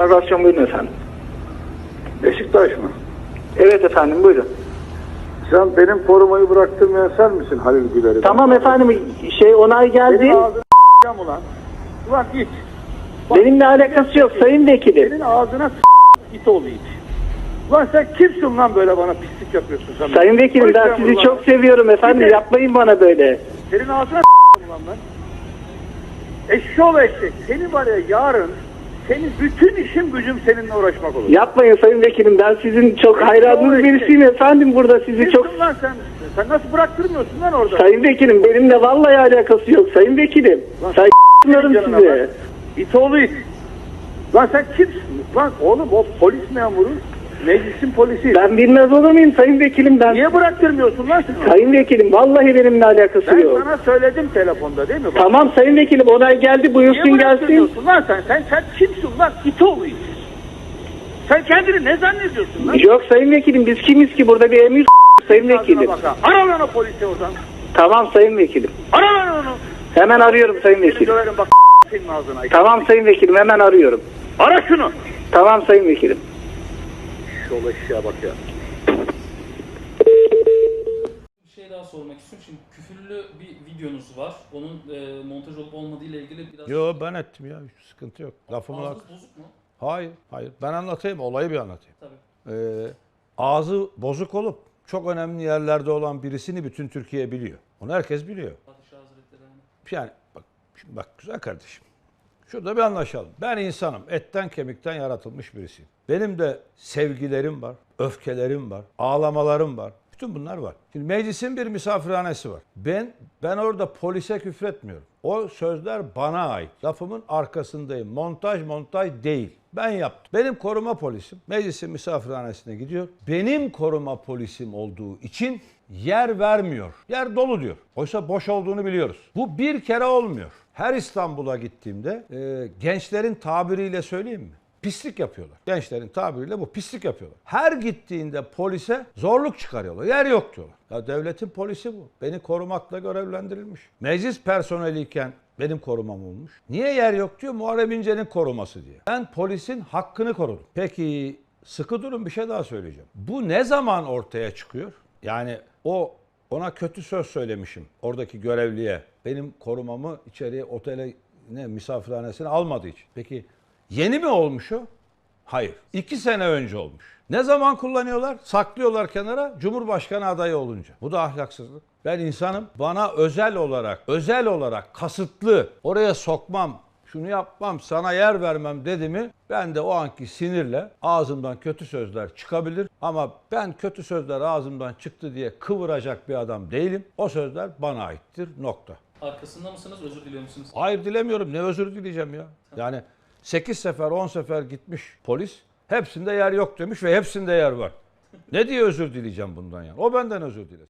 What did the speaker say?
Navigasyon buyurun efendim. Beşiktaş mı? Evet efendim buyurun. Sen benim korumayı bıraktırmayan sen misin Halil Güler'i? Tamam efendim şey onay geldi. Senin ağzına s**eceğim ulan. Ulan git. Benimle alakası yok sayın vekilim. Senin ağzına git oğlu it. Ulan sen kimsin lan böyle bana pislik yapıyorsun sen? Sayın vekilim ben sizi çok seviyorum efendim de- yapmayın bana böyle. Senin ağzına s**eceğim ulan ben. Eşşoğlu eşek. Senin var ya yarın senin bütün işin gücüm seninle uğraşmak olur. Yapmayın sayın vekilim ben sizin çok hayranınız birisiyim efendim burada sizi Kimsin çok... lan sen? Sen nasıl bıraktırmıyorsun lan orada? Sayın vekilim benimle vallahi alakası yok sayın vekilim. Lan Saygılarım Canına size. bak. İt oğlu it. Lan sen kimsin? Lan oğlum o polis memuru meclisin polisi. Ben bilmez olur muyum sayın vekilim ben? Niye bıraktırmıyorsun lan onu? Sayın vekilim vallahi benimle alakası Ben yok. sana söyledim telefonda değil mi? Bak, Tamam sayın vekilim onay geldi Niye buyursun gelsin. bıraktırmıyorsun lan sen? Sen, sen kimsin lan? İt oğlu it. Sen kendini ne zannediyorsun lan? Yok sayın vekilim biz kimiz ki burada bir emir sayın vekilim. Ara lan o polisi oradan. Tamam sayın vekilim. Ara lan onu. Hemen arıyorum sayın vekilim. döverim bak senin ağzına. Tamam sayın vekilim hemen arıyorum. Ara şunu. Tamam sayın vekilim. Şu eşeğe bak ya. Bir şey daha sormak istiyorum. Şimdi küfürlü bir videonuz var. Onun e, montaj olup olmadığı ile ilgili biraz... Yo ben ettim ya hiç sıkıntı yok. Lafımı Ağzınız bozuk mu? Hayır hayır ben anlatayım olayı bir anlatayım. Tabii. Ee, ağzı bozuk olup çok önemli yerlerde olan birisini bütün Türkiye biliyor. Onu herkes biliyor. Padişah Hazretleri. Yani bak şimdi bak güzel kardeşim. Şurada bir anlaşalım. Ben insanım. Etten kemikten yaratılmış birisiyim. Benim de sevgilerim var, öfkelerim var, ağlamalarım var. Bütün bunlar var. Şimdi meclisin bir misafirhanesi var. Ben ben orada polise küfretmiyorum. O sözler bana ait. Lafımın arkasındayım. Montaj montaj değil. Ben yaptım. Benim koruma polisim meclisin misafirhanesine gidiyor. Benim koruma polisim olduğu için yer vermiyor. Yer dolu diyor. Oysa boş olduğunu biliyoruz. Bu bir kere olmuyor. Her İstanbul'a gittiğimde e, gençlerin tabiriyle söyleyeyim mi? Pislik yapıyorlar. Gençlerin tabiriyle bu pislik yapıyorlar. Her gittiğinde polise zorluk çıkarıyorlar. Yer yok diyorlar. Ya devletin polisi bu. Beni korumakla görevlendirilmiş. Meclis personeliyken benim korumam olmuş. Niye yer yok diyor Muharrem İnce'nin koruması diye. Ben polisin hakkını korudum. Peki sıkı durun bir şey daha söyleyeceğim. Bu ne zaman ortaya çıkıyor? Yani o ona kötü söz söylemişim oradaki görevliye. Benim korumamı içeriye otele ne misafirhanesine almadığı için. Peki yeni mi olmuş o? Hayır. İki sene önce olmuş. Ne zaman kullanıyorlar? Saklıyorlar kenara Cumhurbaşkanı adayı olunca. Bu da ahlaksızlık. Ben insanım. Bana özel olarak, özel olarak kasıtlı oraya sokmam, şunu yapmam, sana yer vermem dedi mi ben de o anki sinirle ağzımdan kötü sözler çıkabilir. Ama ben kötü sözler ağzımdan çıktı diye kıvıracak bir adam değilim. O sözler bana aittir. Nokta. Arkasında mısınız? Özür diliyor musunuz? Hayır dilemiyorum. Ne özür dileyeceğim ya. Yani 8 sefer 10 sefer gitmiş polis. Hepsinde yer yok demiş ve hepsinde yer var. Ne diye özür dileyeceğim bundan yani? O benden özür dilesin.